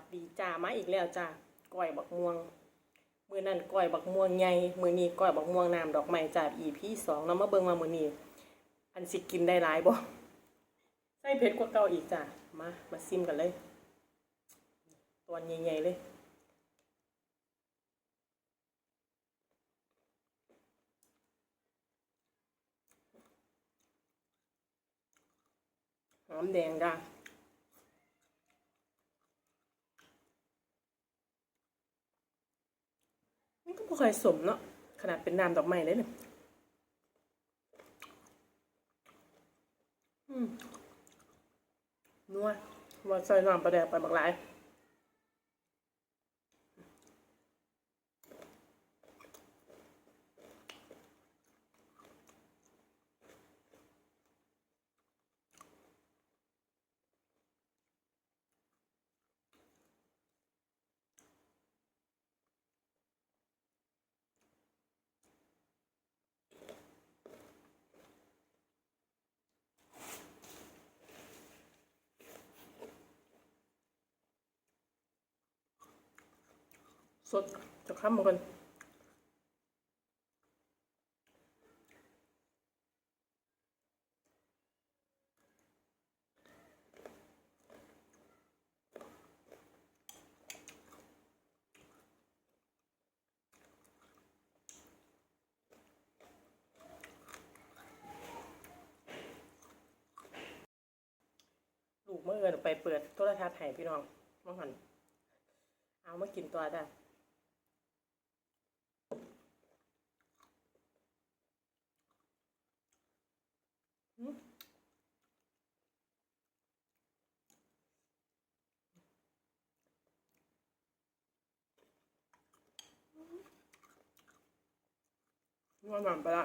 สดีจ้ามาอีกแล้วจ้าก้อยบักม่วงมือนั่นก้อยบักม่วงใหญ่มือนี้ก้อยบักม่วงน้ำดอกไม้จากอีพีสองเรามาเบิ่งมามือนี้อันสิกินได้หลายบ่ใส่เผ็ดกว่าเก่าอีกจ้ามามาซิมกันเลยตัวใหญ่ๆเลยหอมแดงจ้า บ่ค่อยสมเนาะขนาดเป็นน้ำดอกไม้เลยเนี่ยนัวว่าใส่น้ำปลาแดกไปบักหลาย สดจะข้ามมากันลูกเมื่อเอินไปเปิดโทรทัศน์ให้พี่น้องเมื่อหันเอามากินตัวได้ นวดหมันไปละ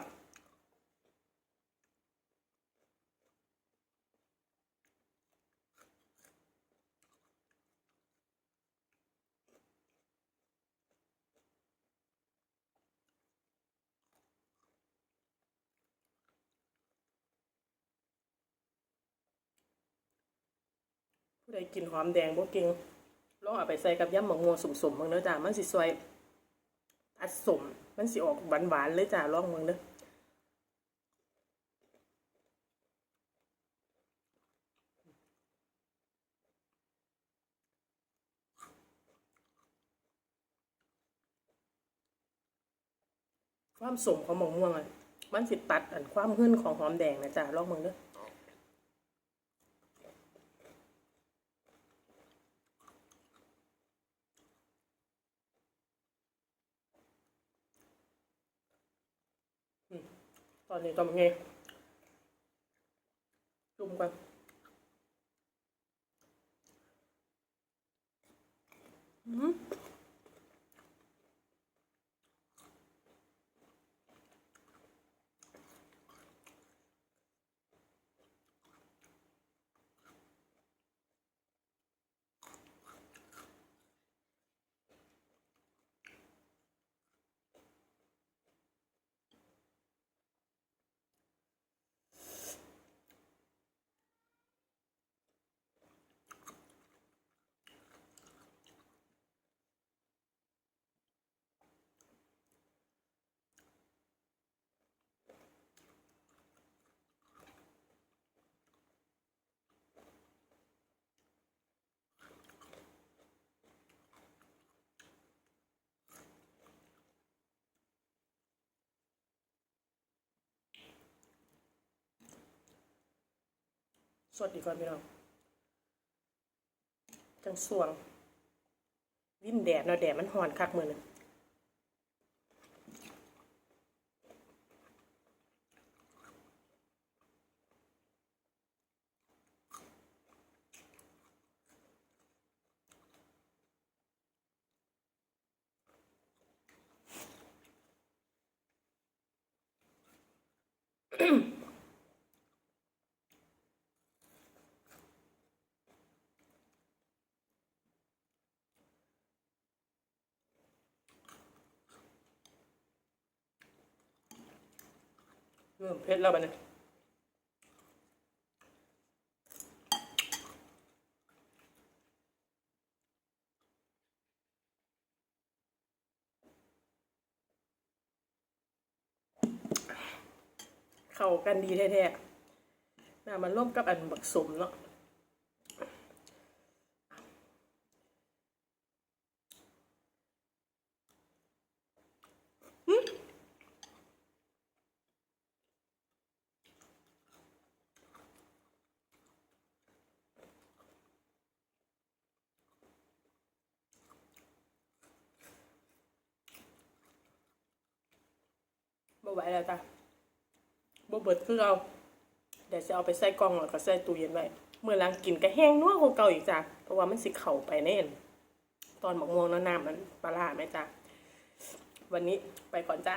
ผู้ใดกินหอมแดงบ่เก่งลองเอาไปใส่กับยำหมกม่วงสมๆมึงเด้อจ้ามันสิซอยอัดสม มันสิออกหวานๆเลยจ้าลองมึงเด้อความสมของหมกม่วงอะมันสิตัดอันความหึ่นของหอมแดงนะจ้าลองมึงเด้อ ตอนนี้ทำไงจุ่มกันอืม สวัสดีก่อนพี่น้องจังสวง วิ่นแดดเนาะแดดมันหอนคักมือนึง เริ่มเผ็ดแล้วบัดนี้เข้ากันดีแท้ๆน่ามันร่วมกับอันบักสมเนาะ แล้วจ้ะบ่เบิดคือเอาเดี๋ยวจะเอาไปใส่กล่องแล้วก็ใส่ตู้เย็นไว้เมื่อล้างกินก็แห้งนัวกว่าเก่าอีกจ้ะเพราะว่ามันสิเข่าไปแน่นตอนหมกม่วงแล้วน้ำมันปลาล่าไหมจ้ะวันนี้ไปก่อนจ้า